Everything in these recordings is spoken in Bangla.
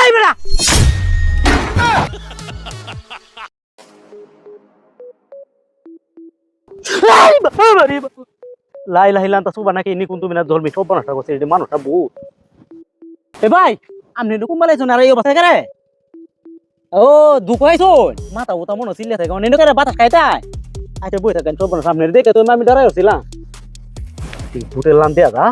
এই বেড়া। লাই লাই লান্তা সুবা নাকি ইনি কুন্তু মিনা ধর্মী সব নষ্ট করছে এটা মানুষটা বহুত। এ ভাই আপনি এরকম বলাইছো না এই অবস্থা করে? ও, দুঃখ হয়েছো মাথা উতা মনে চিল্লে থাকে অনেক করে বাতাস খাইতাই আচ্ছা বই থাকেন, সব সামনে দেখে তো আমি দাঁড়াই হচ্ছিলাম ফুটের লান দেয়া যা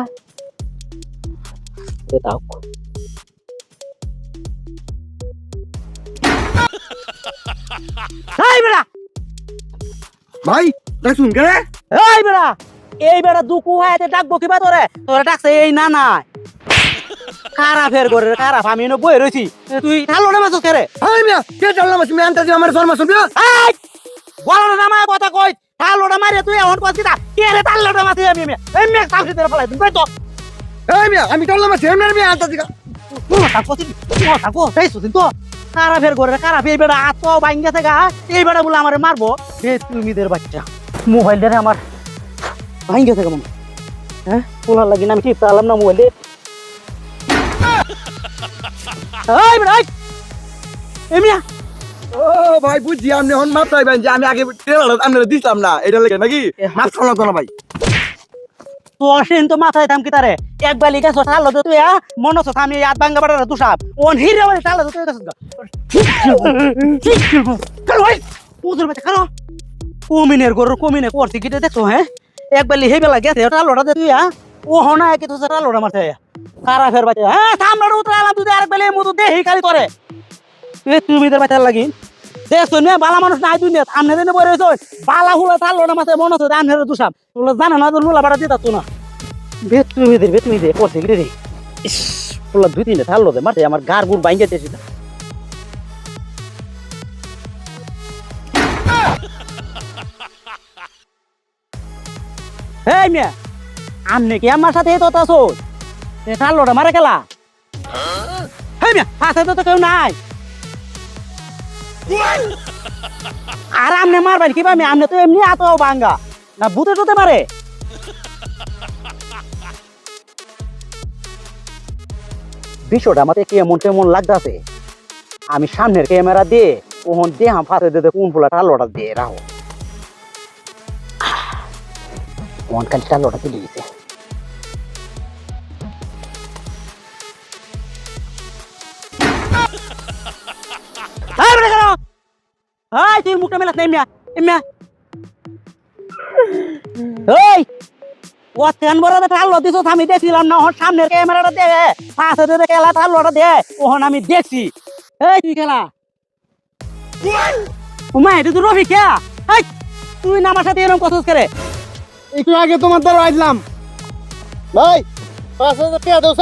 এই বেড়া। ভাই দেখুন কে? এই বেড়া এই বেড়া দুকু হাতে ডাকবো কিবা তোরে? তোরে ডাকছে এই না না কারা ফের করে কারা? আমি এনে বই রইছি। তুই ঠালো না মাছ কেরে হাই মিয়া কে চাললাম আমি আনতে দিও আমার শর্মা শুনবি এই বড় না মায় কথা কই। ঠালোটা মারে তুই এখন কইছিস না? কে রে ঠালোটা মাছি আমি আমি এই মেক সামনে ধরে ফলাই তুই তো এই মিয়া আমি চাললাম আমি এমনি আনতে দিও কথা কইছিস কথা কো সেই সুদিন তো। কারা ফের করে কারা? ফের বেড়া আত বাইন গেছে গা এই বেড়া বলে আমারে মারবো। এ তুমিদের বাচ্চা। মোবাইল ধরে আমার। ভাই গেছে কেমন হ্যাঁ। পোলার লাগি না আমি টিপতে আলাম না মোবাইল? দিয়ে ও ভাই বুঝছি আপনি হন মাপ পাইবেন যে আমি আগে আমি দিছিলাম না। এটা লেগে নাকি? মাপ খাওয়া ভাই। তো অসেন তো মাথায় থাম কি তারে। এক বালি গেছ তাল তো তুই মন হচ্ছে আমি আত ভাঙ্গা বাড়া তুষাব ওন হিরে বাড়ি তাল তো তুই গেছ কালো ভাই উজুর বাচ্চা কালো কমিনের গরুর কমিনে করছি কি দেখছ হ্যাঁ? এক বালি হে বেলা গেছে টালোটা দে তুই ও হনা কি তো টালোটা মারতে কারা ফের বাচ্চা হ্যাঁ সামনে উতরালাম তুই আরেক বেলে মতো দেহি খালি করে। তুমি দের বাচ্চা লাগি। দেখছ নে বালা মানুষ নাই দুনিয়া আমনে দেনে বই রইছো বালা হুলা টালোটা মারতে মন হচ্ছে আমনে দুষাব তোলা জানা না তোর নুলা বাড়া দিতা তো না। বেতুমি দে দে করছে রে পোলা দুই তিনটে থাকল দে মাঠে আমার গার গুড় বাইঙ্গে চেয়েছি এই মিয়া আমনে কি আমার সাথে তো আছো এ থাকলোটা মারে গেলা হেই মিয়া পাশে তো তো কেউ নাই। আর আমনে মারবেন কি পামি আমনে তো এমনি আতো ভাঙ্গা। না বুতে টুতে মারে? বিষয়টা আমাকে কেমন কেমন লাগতেছে? আমি সামনের ক্যামেরা দিয়ে ওহন দিয়ে হাম ফাতে দিতে কোন ফুলা টালোটা দিয়ে রাখো। ওহন খালি টালোটা তুলে দিছে হাই তুই মুখটা মেলাস না এমিয়া এমিয়া এই ও তেন বড় টালো দিছ আমি দেখছিলাম না ওর সামনের ক্যামেরাটা দে, পাশে দে খেলা টালোটা দে, ওহন আমি দেখছি। এই, তুই খেলা। উমা, এটা তো রফি খেয়া এই, তুই না আমার সাথে এরকম কথা করে? একটু আগে তোমার দ্বারা আইলাম ভাই হাজার টাকা দাও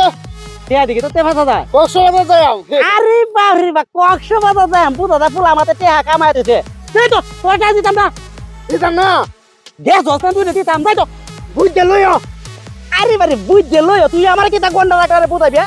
দেয়া দিকে তো তেফাসা যায় কশো হাজার যাও আরে বাপরে বাপ কক্সো বাজা যায় বুঝা ফুলা মাতে টেহা কামাই দিছে। সেই তো তোর দিতাম না। এটা না দেশ দশটা তুই দিতাম তাই তো বুঝতে লইও। আরে বারে বুঝতে লই তুই আমার কি তা গন্ডা রাখারে বুঝাবি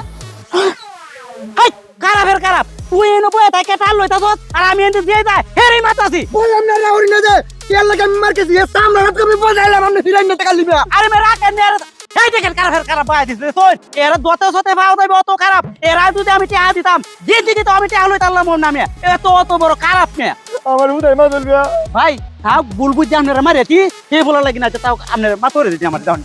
হাই খারাপের খারাপ। তুই এনে বয়ে থাকে টাল লইতাছ আর আমি এনে দিয়ে যায় হেরে মাতাছি। বল আমরা রাউরি না দে তেল লাগে আমি মার কেছি সামনে রাত কমি বজাইলাম আপনি ফিরাই না টাকা লিবা আরে মে রাখ এনে এই দেখেন খারাপের খারাপ পাই দিছে। তোর এরা দতে সতে পাও দেবে অত খারাপ। এরা যদি আমি টিয়া দিতাম যে দিদি তো আমি টিয়া লই লইতাম মোর নামে এত অত বড় খারাপ মেয়ে আমার উদয় মা ভাই তাও বুলবুল যে মারে কি? কে বলা লাগি না যে তাও আপনারা মাথরে দিতে আমার দাও